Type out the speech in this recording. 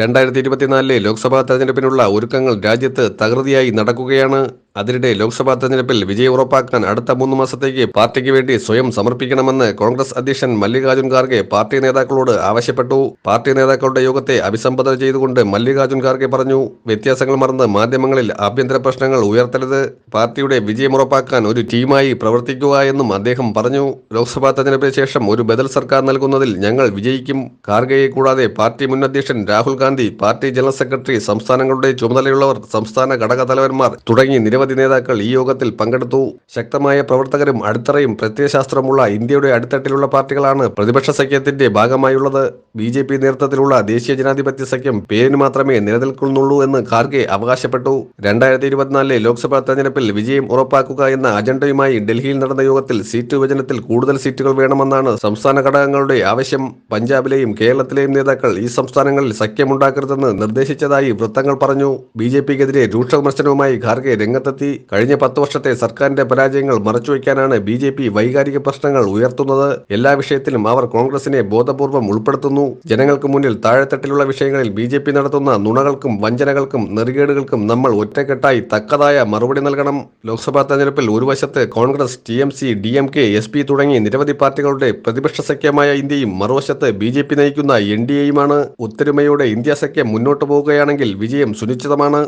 രണ്ടായിരത്തി ഇരുപത്തിനാലിലെ ലോക്സഭാ തെരഞ്ഞെടുപ്പിനുള്ള ഒരുക്കങ്ങൾ രാജ്യത്ത് തകൃതിയായി നടക്കുകയാണ് അതിനിടെ ലോക്സഭാ തെരഞ്ഞെടുപ്പിൽ വിജയം ഉറപ്പാക്കാൻ അടുത്ത മൂന്ന് മാസത്തേക്ക് പാർട്ടിക്ക് വേണ്ടി സ്വയം സമർപ്പിക്കണമെന്ന് കോൺഗ്രസ് അധ്യക്ഷൻ മല്ലികാർജുൻ ഖാർഗെ പാർട്ടി നേതാക്കളോട് ആവശ്യപ്പെട്ടു. പാർട്ടി നേതാക്കളുടെ യോഗത്തെ അഭിസംബോധന ചെയ്തുകൊണ്ട് മല്ലികാർജുൻ ഖാർഗെ പറഞ്ഞു വ്യത്യാസങ്ങൾ മറന്ന് മാധ്യമങ്ങളിൽ ആഭ്യന്തര പ്രശ്നങ്ങൾ ഉയർത്തരുത്. പാർട്ടിയുടെ വിജയം ഉറപ്പാക്കാൻ ഒരു ടീമായി പ്രവർത്തിക്കുക എന്നും അദ്ദേഹം പറഞ്ഞു. ലോക്സഭാ തെരഞ്ഞെടുപ്പിന് ശേഷം ഒരു ബദൽ സർക്കാർ നൽകുന്നതിൽ ഞങ്ങൾ വിജയിക്കും. ഖാർഗെയെ കൂടാതെ പാർട്ടി മുൻ അധ്യക്ഷൻ Rahul Gandhi party general secretary സംസ്ഥാനങ്ങളുടെ ചുമതലയുള്ളവർ സംസ്ഥാന ഘടക തലവന്മാർ തുടങ്ങി നിരവധി നേതാക്കൾ ഈ യോഗത്തിൽ പങ്കെടുത്തു. ശക്തമായ പ്രവർത്തകരും അടിത്തറയും പ്രത്യയശാസ്ത്രമുള്ള ഇന്ത്യയുടെ അടിത്തട്ടിലുള്ള പാർട്ടികളാണ് പ്രതിപക്ഷ സഖ്യത്തിന്റെ ഭാഗമായുള്ളത്. ബി ജെ പി നേതൃത്വത്തിലുള്ള ദേശീയ ജനാധിപത്യ സഖ്യം പേരിന് മാത്രമേ നിലനിൽക്കുന്നുള്ളൂ എന്ന് ഖാർഗെ അവകാശപ്പെട്ടു. രണ്ടായിരത്തി ഇരുപത്തിനാലിലെ ലോക്സഭാ തെരഞ്ഞെടുപ്പിൽ വിജയം ഉറപ്പാക്കുക എന്ന അജണ്ടയുമായി ഡൽഹിയിൽ നടന്ന യോഗത്തിൽ സീറ്റ് വിഭജനത്തിൽ കൂടുതൽ സീറ്റുകൾ വേണമെന്നാണ് സംസ്ഥാന ഘടകങ്ങളുടെ ആവശ്യം. പഞ്ചാബിലെയും കേരളത്തിലെയും നേതാക്കൾ ഈ സംസ്ഥാനങ്ങളിൽ സഖ്യമുണ്ടാക്കരുതെന്ന് നിർദ്ദേശിച്ചതായി വൃത്തങ്ങൾ പറഞ്ഞു. ബി ജെ പിക്കെതിരെ രൂക്ഷ വിമർശനവുമായി ഖാർഗെ രംഗത്തെത്തി കഴിഞ്ഞ പത്ത് വർഷത്തെ സർക്കാരിന്റെ പരാജയങ്ങൾ മറച്ചുവെക്കാനാണ് ബി ജെ പി വൈകാരിക പ്രശ്നങ്ങൾ ഉയർത്തുന്നത്. എല്ലാ വിഷയത്തിലും അവർ കോൺഗ്രസിനെ ബോധപൂർവം ഉൾപ്പെടുത്തുന്നു. ജനങ്ങൾക്ക് മുന്നിൽ താഴെത്തട്ടിലുള്ള വിഷയങ്ങളിൽ ബി ജെ പി നടത്തുന്ന നുണകൾക്കും വഞ്ചനകൾക്കും നെറികേടുകൾക്കും നമ്മൾ ഒറ്റക്കെട്ടായി തക്കതായ മറുപടി നൽകണം. ലോക്സഭാ തെരഞ്ഞെടുപ്പിൽ ഒരു വശത്ത് Congress T M C D M K S P തുടങ്ങി നിരവധി പാർട്ടികളുടെ പ്രതിപക്ഷ സഖ്യമായ ഇന്ത്യയും മറുവശത്ത് ബി ജെ പി നയിക്കുന്ന എൻ ഡി എയുമാണ്. ഒത്തൊരുമയോടെ ഇന്ത്യ സഖ്യം മുന്നോട്ടു പോവുകയാണെങ്കിൽ വിജയം സുനിശ്ചിതമാണ്.